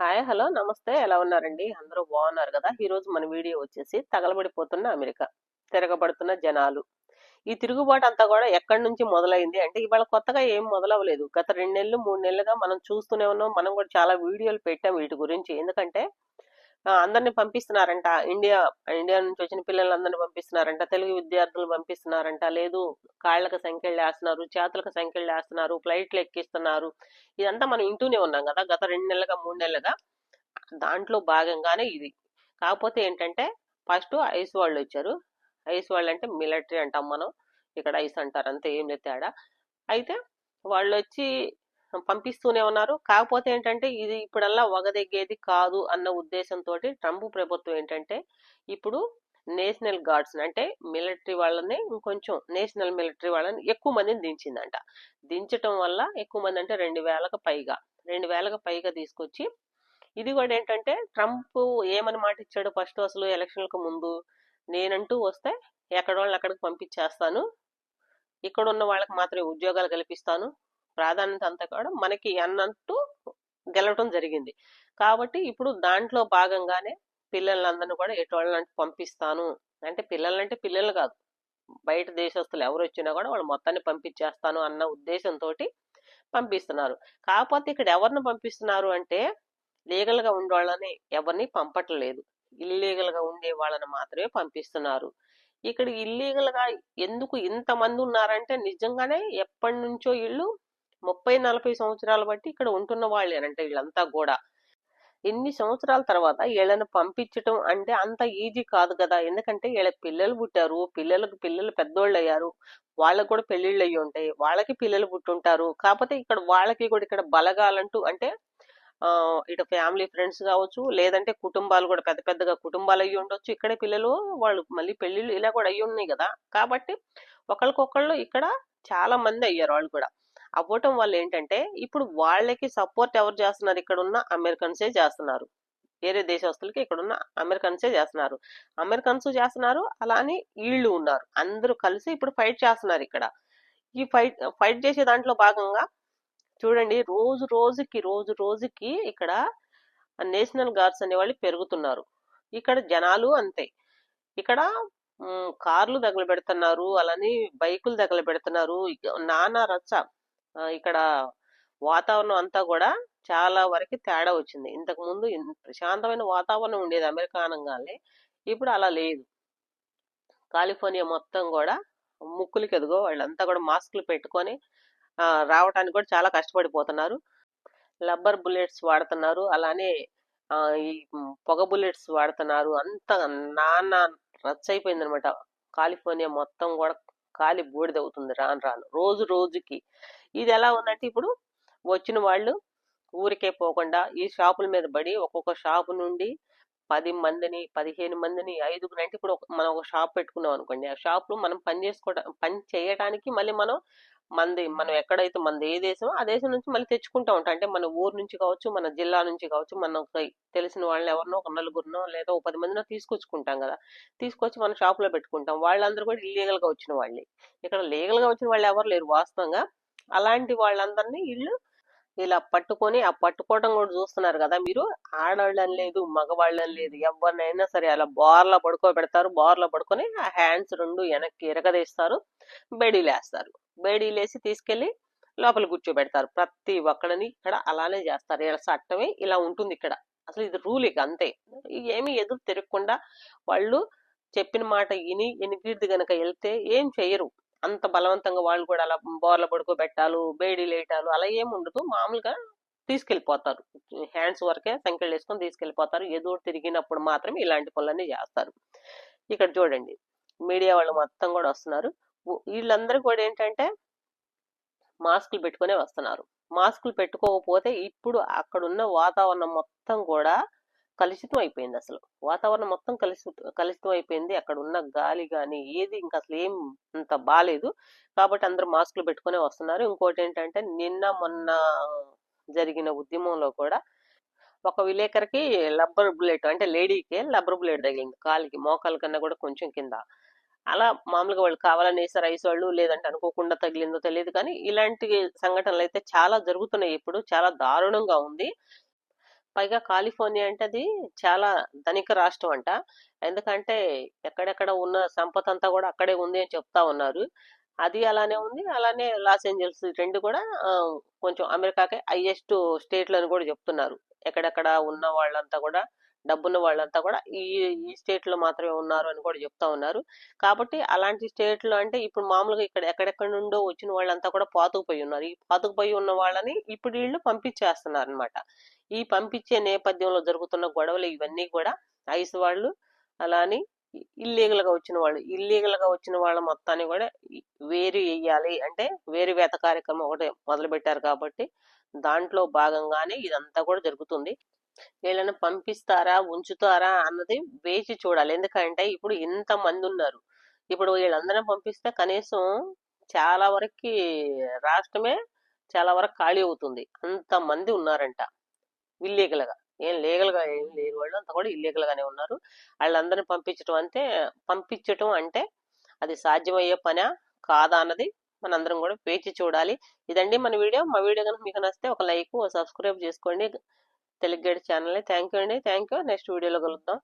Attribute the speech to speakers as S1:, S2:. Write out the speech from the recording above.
S1: Hi hello నమస్తే. ఎలా ఉన్నారండి? అందరూ బాగున్నారు కదా? ఈరోజు మన వీడియో వచ్చేసి తగలబడిపోతున్న అమెరికా తిరగబడుతున్న జనాలు. ఈ తిరుగుబాటు అంతా కూడా ఎక్కడి నుంచి మొదలైంది? అంటే ఇవాళ కొత్తగా ఏం మొదలవ్వలేదు. గత రెండు నెలలు మూడు నెలలుగా మనం చూస్తూనే ఉన్నాం. మనం కూడా చాలా వీడియోలు పెట్టాం వీటి గురించి. ఎందుకంటే అందరిని పంపిస్తున్నారంట. ఇండియా ఇండియా నుంచి వచ్చిన పిల్లలందరినీ పంపిస్తున్నారంట. తెలుగు విద్యార్థులు పంపిస్తున్నారంట. లేదు కాళ్ళకు సంఖ్యలు వేస్తున్నారు చేతులకు సంఖ్యలు వేస్తున్నారు ఫ్లైట్లు ఎక్కిస్తున్నారు. ఇదంతా మనం ఇంటూనే ఉన్నాం కదా. గత రెండు నెలలుగా మూడు నెలలుగా దాంట్లో భాగంగానే ఇది. కాకపోతే ఏంటంటే ఫస్ట్ ఐస్ వాళ్ళు వచ్చారు. ఐస్ వాళ్ళు అంటే మిలిటరీ అంటాం మనం. ఇక్కడ ఐస్ అంటారు అంతే ఏం లేదు తేడా. అయితే వాళ్ళు వచ్చి పంపిస్తూనే ఉన్నారు. కాకపోతే ఏంటంటే ఇది ఇప్పుడల్లా వగదెగ్గేది కాదు అన్న ఉద్దేశంతో ట్రంప్ ప్రభుత్వం ఏంటంటే ఇప్పుడు నేషనల్ గార్డ్స్ అంటే మిలిటరీ వాళ్ళని ఇంకొంచెం నేషనల్ మిలిటరీ వాళ్ళని ఎక్కువ మందిని దించిందంట. దించటం వల్ల ఎక్కువ మంది అంటే రెండు వేలకు పైగా రెండు వేలకు పైగా తీసుకొచ్చి ఇది కూడా ఏంటంటే ట్రంప్ ఏమని మాట ఇచ్చాడు ఫస్ట్ అసలు ఎలక్షన్లకు ముందు? నేనంటూ వస్తే ఎక్కడ వాళ్ళని అక్కడికి పంపించేస్తాను. ఇక్కడ ఉన్న వాళ్ళకి మాత్రమే ఉద్యోగాలు కల్పిస్తాను. ప్రాధాన్యత అంతా కూడా మనకి అన్నట్టు గెలవటం జరిగింది. కాబట్టి ఇప్పుడు దాంట్లో భాగంగానే పిల్లలందరినీ కూడా ఎటువంటి పంపిస్తాను. అంటే పిల్లలంటే పిల్లలు కాదు. బయట దేశస్తులు ఎవరు వచ్చినా కూడా వాళ్ళు మొత్తాన్ని పంపించేస్తాను అన్న ఉద్దేశంతో పంపిస్తున్నారు. కాకపోతే ఇక్కడ ఎవరిని పంపిస్తున్నారు అంటే లీగల్గా ఉండేవాళ్ళని ఉండే వాళ్ళని ఎవరిని పంపట్లేదు. ఇల్లీగల్గా ఉండే వాళ్ళని మాత్రమే పంపిస్తున్నారు. ఇక్కడ ఇల్లీగల్గా ఎందుకు ఇంతమంది ఉన్నారంటే నిజంగానే ఎప్పటి నుంచో వీళ్ళు ముప్పై నలభై సంవత్సరాలు బట్టి ఇక్కడ ఉంటున్న వాళ్ళేనంటే వీళ్ళంతా కూడా. ఎన్ని సంవత్సరాల తర్వాత వీళ్ళని పంపించటం అంటే అంత ఈజీ కాదు కదా. ఎందుకంటే వీళ్ళ పిల్లలు పుట్టారు పిల్లలకు పిల్లలు పెద్దోళ్ళు అయ్యారు వాళ్ళకు కూడా పెళ్ళిళ్ళు అయ్యి ఉంటాయి వాళ్ళకి పిల్లలు పుట్టుంటారు. కాకపోతే ఇక్కడ వాళ్ళకి కూడా ఇక్కడ బలగాలంటూ అంటే ఆ ఇటు ఫ్యామిలీ ఫ్రెండ్స్ కావచ్చు లేదంటే కుటుంబాలు కూడా పెద్ద పెద్దగా కుటుంబాలు అయ్యి ఉండొచ్చు. ఇక్కడే పిల్లలు వాళ్ళు మళ్ళీ పెళ్ళిళ్ళు ఇలా కూడా అయ్యి ఉన్నాయి కదా. కాబట్టి ఒకరికొకళ్ళు ఇక్కడ చాలా మంది అయ్యారు వాళ్ళు కూడా. అవ్వటం వల్ల ఏంటంటే ఇప్పుడు వాళ్ళకి సపోర్ట్ ఎవరు చేస్తున్నారు? ఇక్కడ ఉన్న అమెరికన్సే చేస్తున్నారు. వేరే దేశస్తులకి ఇక్కడ ఉన్న అమెరికన్సే చేస్తున్నారు. అమెరికన్స్ చేస్తున్నారు అలానే వీళ్ళు ఉన్నారు. అందరూ కలిసి ఇప్పుడు ఫైట్ చేస్తున్నారు ఇక్కడ. ఈ ఫైట్ ఫైట్ చేసే దాంట్లో భాగంగా చూడండి రోజు రోజుకి రోజు రోజుకి ఇక్కడ నేషనల్ గార్డ్స్ అనే వాళ్ళు పెరుగుతున్నారు. ఇక్కడ జనాలు అంతే. ఇక్కడ కార్లు తగలబెడుతున్నారు అలానే బైకులు తగలబెడుతున్నారు. నానా రచ్చ. ఇక్కడ వాతావరణం అంతా కూడా చాలా వరకు తేడా వచ్చింది. ఇంతకు ముందు ప్రశాంతమైన వాతావరణం ఉండేది అమెరికా అనగానే. ఇప్పుడు అలా లేదు. కాలిఫోర్నియా మొత్తం కూడా ముక్కులకి ఎదుగో వాళ్ళంతా కూడా మాస్కులు పెట్టుకొని రావడానికి రావటానికి కూడా చాలా కష్టపడిపోతున్నారు. రబ్బర్ బుల్లెట్స్ వాడుతున్నారు. అలానే ఈ పొగ బుల్లెట్స్ వాడుతున్నారు. అంత నానా రచ్చైపోయింది అనమాట కాలిఫోర్నియా మొత్తం కూడా కాలి బూడిదవుతుంది రాను రాను. రోజు రోజుకి ఇది ఎలా ఉందంటే ఇప్పుడు వచ్చిన వాళ్ళు ఊరికే పోకుండా ఈ షాపుల మీద పడి ఒక్కొక్క షాపు నుండి పది మందిని పదిహేను మందిని ఐదుగురు అంటే ఇప్పుడు మనం ఒక షాప్ పెట్టుకున్నాం అనుకోండి. ఆ షాప్లో మనం పని చేసుకోవడం పని చేయడానికి మళ్ళీ మనం మంది మనం ఎక్కడైతే మనది ఏ దేశం ఆ దేశం నుంచి మళ్ళీ తెచ్చుకుంటా ఉంటాం. అంటే మన ఊరు నుంచి కావచ్చు మన జిల్లా నుంచి కావచ్చు మనం తెలిసిన వాళ్ళని ఎవరినో ఒక నలుగురినో లేదా ఒక పది మందినో తీసుకొచ్చుకుంటాం కదా. తీసుకొచ్చి మన షాప్లో పెట్టుకుంటాం. వాళ్ళందరూ కూడా ఇల్లీగల్గా వచ్చిన వాళ్ళే. ఇక్కడ లీగల్గా వచ్చిన వాళ్ళు ఎవరు లేరు వాస్తవంగా. అలాంటి వాళ్ళందరినీ వీళ్ళు ఇలా పట్టుకొని ఆ పట్టుకోవడం కూడా చూస్తున్నారు కదా మీరు. ఆడవాళ్ళని లేదు మగవాళ్ళని లేదు. ఎవరినైనా సరే అలా బోర్లా పడుకోబెడతారు. బోర్లో పడుకొని ఆ హ్యాండ్స్ రెండు వెనక్కి ఎరగదీస్తారు బేడీలేస్తారు. బేడీలేసి తీసుకెళ్ళి లోపల కూర్చోబెడతారు. ప్రతి ఒక్కడిని ఇక్కడ అలానే చేస్తారు. ఇలా చట్టమే ఇలా ఉంటుంది ఇక్కడ. అసలు ఇది రూల్ ఇక అంతే. ఏమి ఎదురు తిరగకుండా వాళ్ళు చెప్పిన మాట విని ఎనికిడిది గనక వెళ్తే ఏం చేయరు. అంత బలవంతంగా వాళ్ళు కూడా అలా బోర్ల పడుకోబెట్టాలు బేడీలు వేయటాలు అలా ఏమి ఉండదు. మామూలుగా తీసుకెళ్ళిపోతారు హ్యాండ్స్ వరకే సంఖ్యలు వేసుకొని తీసుకెళ్ళిపోతారు. ఏదో తిరిగినప్పుడు మాత్రమే ఇలాంటి పనులన్నీ చేస్తారు. ఇక్కడ చూడండి. మీడియా వాళ్ళు మొత్తం కూడా వస్తున్నారు. వీళ్ళందరూ కూడా ఏంటంటే మాస్కులు పెట్టుకునే వస్తున్నారు. మాస్కులు పెట్టుకోకపోతే ఇప్పుడు అక్కడున్న వాతావరణం మొత్తం కూడా కలుషితం అయిపోయింది అసలు. వాతావరణం మొత్తం కలుషి కలుషితం అయిపోయింది. అక్కడ ఉన్న గాలి కానీ ఏది ఇంకా అసలు ఏం అంత బాగాలేదు కాబట్టి అందరూ మాస్కులు పెట్టుకునే వస్తున్నారు. ఇంకోటి ఏంటంటే నిన్న మొన్న జరిగిన ఉద్యమంలో కూడా ఒక విలేకరికి లబ్బర్ బుల్లెట్ అంటే లేడీకి లబ్బర్ బుల్లెట్ తగిలింది. కాలికి మోకాల కన్నా కూడా కొంచెం కింద. అలా మామూలుగా వాళ్ళు కావాలని వేసారు ఐస్ వాళ్ళు లేదంటే అనుకోకుండా తగిలిందో తెలియదు కానీ ఇలాంటి సంఘటనలు అయితే చాలా జరుగుతున్నాయి ఇప్పుడు. చాలా దారుణంగా ఉంది. పైగా కాలిఫోర్నియా అంటే అది చాలా ధనిక రాష్ట్రం అంట. ఎందుకంటే ఎక్కడెక్కడ ఉన్న సంపద అంతా కూడా అక్కడే ఉంది అని చెప్తా ఉన్నారు. అది అలానే ఉంది. అలానే లాస్ ఏంజల్స్ రెండు కూడా కొంచెం అమెరికాకే హైయెస్ట్ స్టేట్లు అని కూడా చెప్తున్నారు. ఎక్కడెక్కడ ఉన్న వాళ్ళంతా కూడా డబ్బున్న వాళ్ళంతా కూడా ఈ ఈ స్టేట్లో మాత్రమే ఉన్నారు అని కూడా చెప్తా ఉన్నారు. కాబట్టి అలాంటి స్టేట్లో అంటే ఇప్పుడు మామూలుగా ఇక్కడ ఎక్కడెక్కడ నుండో వచ్చిన వాళ్ళంతా కూడా పాతుకుపోయి ఉన్నారు. ఈ పాతుకుపోయి ఉన్న వాళ్ళని ఇప్పుడు వీళ్ళు పంపించేస్తున్నారు అనమాట ఈ పంపించే నేపథ్యంలో జరుగుతున్న గొడవలు ఇవన్నీ కూడా ఐస్ వాళ్ళు అలా అని వచ్చిన వాళ్ళు. ఇల్లీగల్గా వచ్చిన వాళ్ళ మొత్తాన్ని కూడా వేరు వేయాలి అంటే వేరు వేత కార్యక్రమం ఒకటి మొదలు పెట్టారు కాబట్టి దాంట్లో భాగంగానే ఇదంతా కూడా జరుగుతుంది. వీళ్ళని పంపిస్తారా ఉంచుతారా అన్నది వేచి చూడాలి. ఎందుకంటే ఇప్పుడు ఇంత మంది ఉన్నారు. ఇప్పుడు వీళ్ళందరిని పంపిస్తే కనీసం చాలా వరకు రాష్ట్రమే చాలా వరకు ఖాళీ అవుతుంది. అంత మంది ఉన్నారంట. ఇల్లీగల్గా. ఏం లీగల్గా ఏం లేని వాళ్ళు అంతా కూడా ఇల్లీగల్ గానే ఉన్నారు. వాళ్ళందరిని పంపించడం అంటే పంపించటం అంటే అది సాధ్యమయ్యే పనా? కాదా అన్నది మనందరం కూడా వేచి చూడాలి. ఇదండి మన వీడియో. మా వీడియో కనుక మీకు నచ్చితే ఒక లైక్ సబ్స్క్రైబ్ చేసుకోండి. తెలుగు గైడ్ ఛానల్ని. థ్యాంక్ యూ అండి. థ్యాంక్ యూ నెక్స్ట్ వీడియోలో కలుద్దాం.